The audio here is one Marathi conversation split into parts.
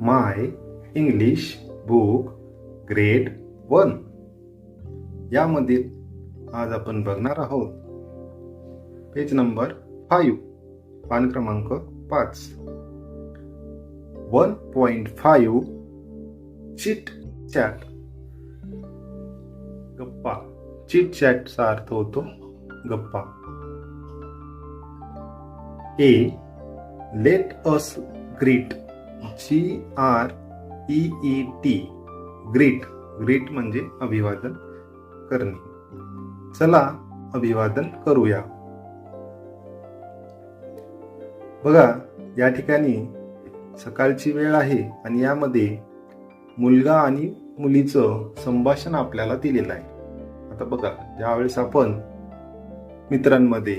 My English book grade one यामधील आज आपण बघणार आहोत. पेज नंबर फाईव्ह पान क्रमांक पाच. One point five chit chat गप्पा. चिट चॅटचा अर्थ होतो गप्पा. A let us greet G R E E T greet. Greet म्हणजे अभिवादन करणे. चला अभिवादन करूया. बघा या ठिकाणी सकाळची वेळ आहे आणि यामध्ये मुलगा आणि मुलीचं संभाषण आपल्याला दिलेलं आहे. आता बघा ज्यावेळेस आपण मित्रांमध्ये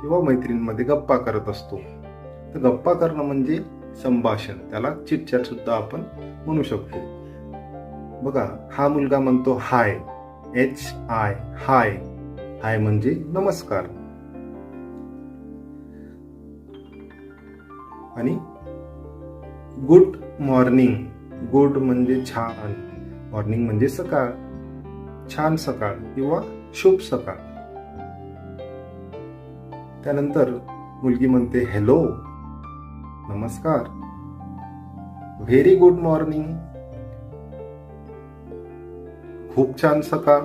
किंवा मैत्रीणमध्ये गप्पा करत असतो तर गप्पा करणं म्हणजे संभाषण. त्याला चिटचॅट सुद्धा आपण म्हणू शकतो. बघा हा मुलगा म्हणतो हाय. एच आय हाय. हाय म्हणजे नमस्कार. आणि गुड मॉर्निंग. गुड म्हणजे छान. मॉर्निंग म्हणजे सकाळ. छान सकाळ किंवा शुभ सकाळ. त्यानंतर मुलगी म्हणते हॅलो. नमस्कार. व्हेरी गुड मॉर्निंग खूप छान सकाळ.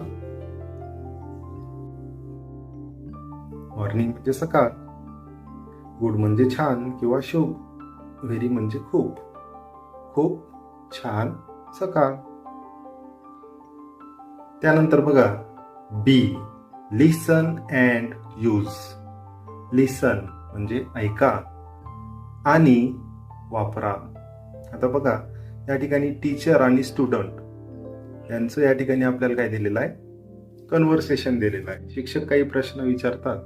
मॉर्निंग म्हणजे सकाळ. गुड म्हणजे छान किंवा शुभ. व्हेरी म्हणजे खूप. खूप छान सकाळ. त्यानंतर बघा be listen and use listen म्हणजे ऐका. आणि वापरा. आता बघा या ठिकाणी टीचर आणि स्टुडंट यांचं या ठिकाणी आपल्याला काय दिलेलं आहे? कन्व्हर्सेशन दिलेलं आहे. शिक्षक काही प्रश्न विचारतात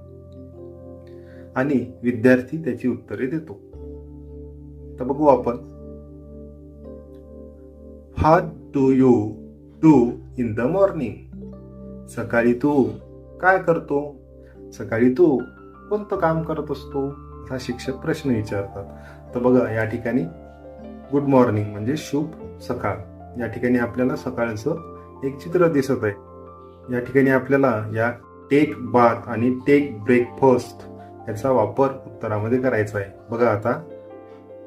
आणि विद्यार्थी त्याची उत्तरे देतो. तर बघू आपण. हा to you to in the morning सकाळी तू काय करतो? सकाळी तू कोणतं काम करत असतो? हा शिक्षक प्रश्न विचारतात. तर बघा या ठिकाणी गुड मॉर्निंग म्हणजे शुभ सकाळ. या ठिकाणी आपल्याला सकाळचं एक चित्र दिसत आहे. या ठिकाणी आपल्याला या टेक बाथ आणि टेक ब्रेकफास्ट याचा वापर उत्तरामध्ये करायचा आहे. बघा आता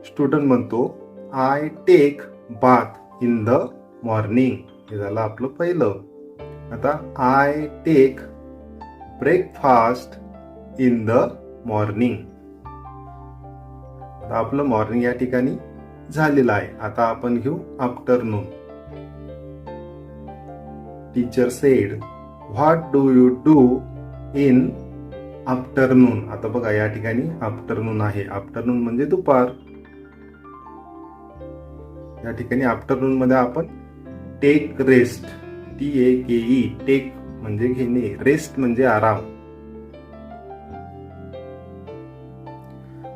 स्टुडंट म्हणतो I take bath in the morning हे झालं आपलं पहिलं. आता I take breakfast in the morning आता आपलं मॉर्निंग या ठिकाणी झालेलं आहे. आता आपण घेऊ afternoon teacher said what do you do in afternoon आता बघा या ठिकाणी आफ्टरनून आहे. आफ्टरनून म्हणजे दुपार. या ठिकाणी आफ्टरनून मध्ये आपण take rest T A K E take म्हणजे घेणे. रेस्ट म्हणजे आराम.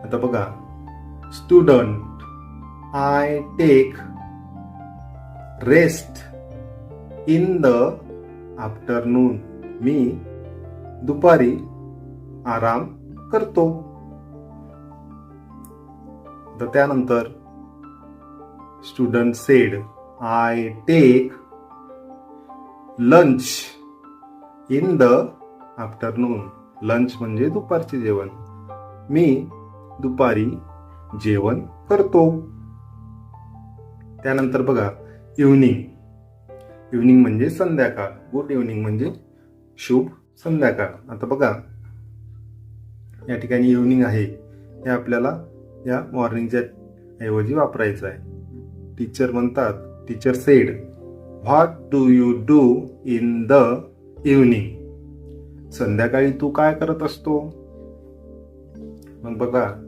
आता बघा student I take rest in the afternoon मी दुपारी आराम करतो. तर त्यानंतर student said I take lunch in the afternoon lunch म्हणजे दुपारचे जेवण. मी दुपारी जेवण करतो. त्यानंतर बघा इव्हनिंग इव्हनिंग म्हणजे संध्याकाळ. गुड इव्हनिंग म्हणजे शुभ संध्याकाळ. आता बघा या ठिकाणी इव्हनिंग आहे. हे आपल्याला या मॉर्निंगच्या ऐवजी वापरायचं आहे. टीचर म्हणतात teacher said what do you do in the evening संध्याकाळी तू काय करत असतो? मग बघा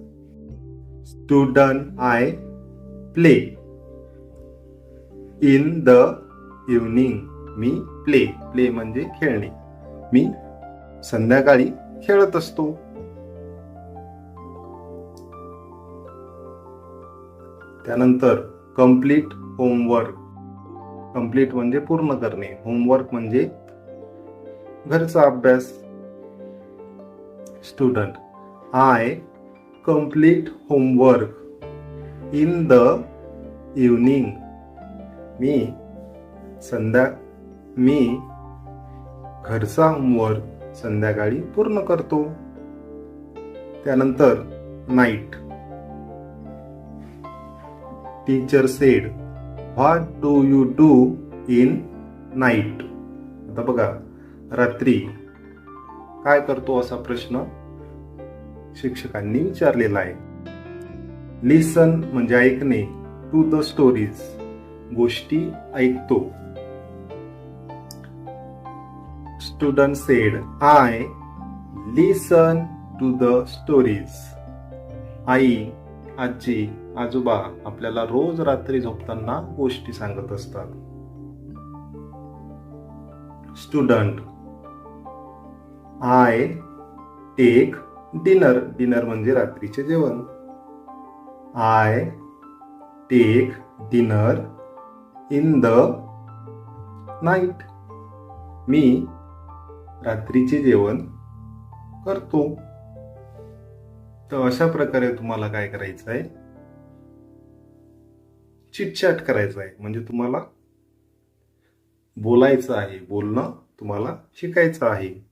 student I play in the evening me play play म्हणजे खेळणे. मी संध्याकाळी खेळत असतो. त्यानंतर कंप्लीट होमवर्क कंप्लीट म्हणजे पूर्ण करणे. होमवर्क म्हणजे घरचा अभ्यास. Student I complete homework in the evening मी संध्या मी घरचा होमवर्क संध्याकाळी पूर्ण करतो. त्यानंतर night teacher said what do you do in night आता बघा रात्री काय करतो असा प्रश्न? शिक्षकांनी विचारलेला आहे. लिसन म्हणजे ऐकणे. टू द स्टोरीज गोष्टी ऐकतो. Student said I listen to the stories आई आजी आजोबा आपल्याला रोज रात्री झोपताना गोष्टी सांगत असतात. Student I take dinner dinner म्हणजे रात्रीचे जेवण. I take dinner in the night. मी रात्रीचे जेवण करतो. तर अशा प्रकारे तुम्हाला काय करायचं आहे? चिटचॅट करायचं आहे. म्हणजे तुम्हाला बोलायचं आहे बोलणं तुम्हाला शिकायचं आहे.